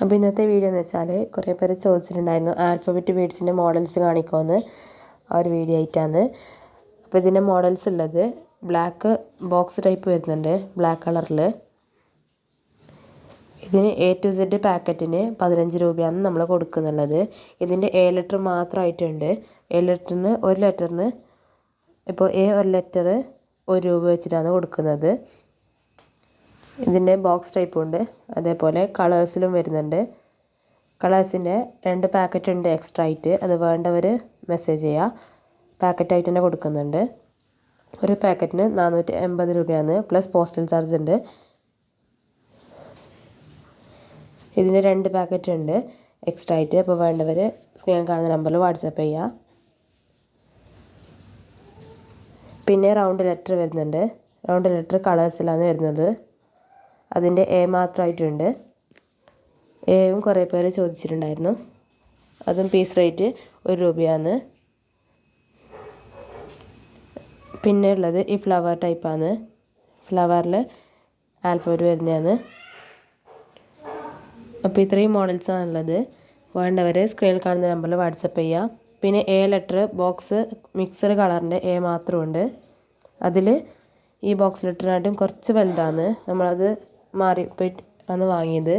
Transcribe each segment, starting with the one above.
അപ്പോൾ ഇന്നത്തെ വീഡിയോ എന്ന് വെച്ചാൽ കുറേ പേര് ചോദിച്ചിട്ടുണ്ടായിരുന്നു ആൽഫബറ്റ് വേഡ്സിന്റെ മോഡൽസ് കാണിക്കുമെന്ന്. ആ ഒരു വീഡിയോ ആയിട്ടാണ്. അപ്പോൾ ഇതിന്റെ മോഡൽസ് ഉള്ളത് ബ്ലാക്ക് ബോക്സ് ടൈപ്പ് വരുന്നുണ്ട് ബ്ലാക്ക് കളറിൽ. ഇതിന് എ ടു സെഡ് പാക്കറ്റിന് പതിനഞ്ച് രൂപയാണ് നമ്മൾ കൊടുക്കുന്നുള്ളത്. ഇതിന്റെ എ ലെറ്റർ മാത്രമായിട്ടുണ്ട്. എ ലെറ്ററിന് ഒരു ലെറ്ററിന് ഇപ്പോൾ എ ഒരു ലെറ്റർ ഒരു രൂപ വെച്ചിട്ടാണ് കൊടുക്കുന്നത്. ഇതിന്റെ ബോക്സ് ടൈപ്പും ഉണ്ട്. അതേപോലെ കളേഴ്സിലും വരുന്നുണ്ട്. കളേഴ്സിന്റെ രണ്ട് പാക്കറ്റ് ഉണ്ട് എക്സ്ട്രാ ആയിട്ട്. അത് വേണ്ടവർ മെസ്സേജ് ചെയ്യുക പാക്കറ്റായിട്ട് തന്നെ കൊടുക്കുന്നുണ്ട്. ഒരു പാക്കറ്റിന് നാനൂറ്റി എൺപത് രൂപയാണ്. പ്ലസ് പോസ്റ്റൽ ചാർജ് ഉണ്ട്. ഇതിന് രണ്ട് പാക്കറ്റ് ഉണ്ട് എക്സ്ട്രാ ആയിട്ട്. അപ്പോൾ വേണ്ടവർ സ്ക്രീനിൽ കാണുന്ന നമ്പറിൽ വാട്സപ്പ് ചെയ്യുക പിന്നെ റൗണ്ട് ലെറ്റർ വരുന്നുണ്ട്. റൗണ്ട് ലെറ്റർ കളേഴ്സിലാണ് വരുന്നത്. അതിന്റെ എ മാത്രമായിട്ടുണ്ട്. എയും കുറേ പേര് ചോദിച്ചിട്ടുണ്ടായിരുന്നു. അതും പീസ് റേറ്റ് ഒരു രൂപയാണ്. പിന്നെ ഉള്ളത് ഈ ഫ്ലവർ ടൈപ്പാണ്. ഫ്ലവറിൽ ആൽഫബറ്റ് വരുന്നതാണ്. അപ്പോൾ ഇത്രയും മോഡൽസാണ് ഉള്ളത്. വേണ്ടവർ സ്ക്രീനിൽ കാണുന്ന നമ്പറിൽ വാട്സപ്പ് ചെയ്യുക പിന്നെ എ ലെറ്റർ ബോക്സ് മിക്സർ കളറിന്റെ എ മാത്രമുണ്ട്. അതിൽ ഈ ബോക്സ് ലെറ്ററിനായിട്ടും കുറച്ച് വലുതാണ്. നമ്മളത് മാറി പോയിട്ട് ആണ് വാങ്ങിയത്.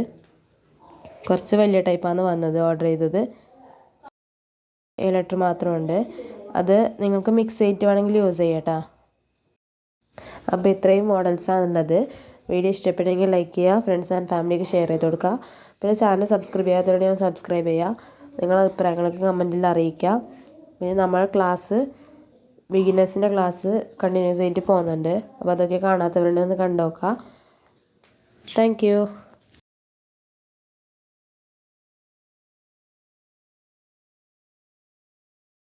കുറച്ച് വലിയ ടൈപ്പാണ് വന്നത് ഓർഡർ ചെയ്തത്. ഏഴ് ലെറ്റർ മാത്രമുണ്ട്. അത് നിങ്ങൾക്ക് മിക്സ് ചെയ്തിട്ട് വേണമെങ്കിൽ യൂസ് ചെയ്യട്ടാ. അപ്പോൾ ഇത്രയും മോഡൽസാണ് ഉള്ളത് വീഡിയോ ഇഷ്ടപ്പെട്ടെങ്കിൽ ലൈക്ക് ചെയ്യുക ഫ്രണ്ട്സ് ആൻഡ് ഫാമിലിക്ക് ഷെയർ ചെയ്ത് കൊടുക്കുക. പിന്നെ ചാനൽ സബ്സ്ക്രൈബ് ചെയ്യാത്തവരുടെ സബ്സ്ക്രൈബ് ചെയ്യുക. നിങ്ങളുടെ അഭിപ്രായങ്ങളൊക്കെ കമന്റിൽ അറിയിക്കുക. പിന്നെ നമ്മൾ ക്ലാസ് ബിഗിനേഴ്സിന്റെ ക്ലാസ് കണ്ടിന്യൂസ് ആയിട്ട് പോകുന്നുണ്ട്. അപ്പോൾ അതൊക്കെ കാണാത്തവരുടെ ഒന്ന് കണ്ടു Thank you.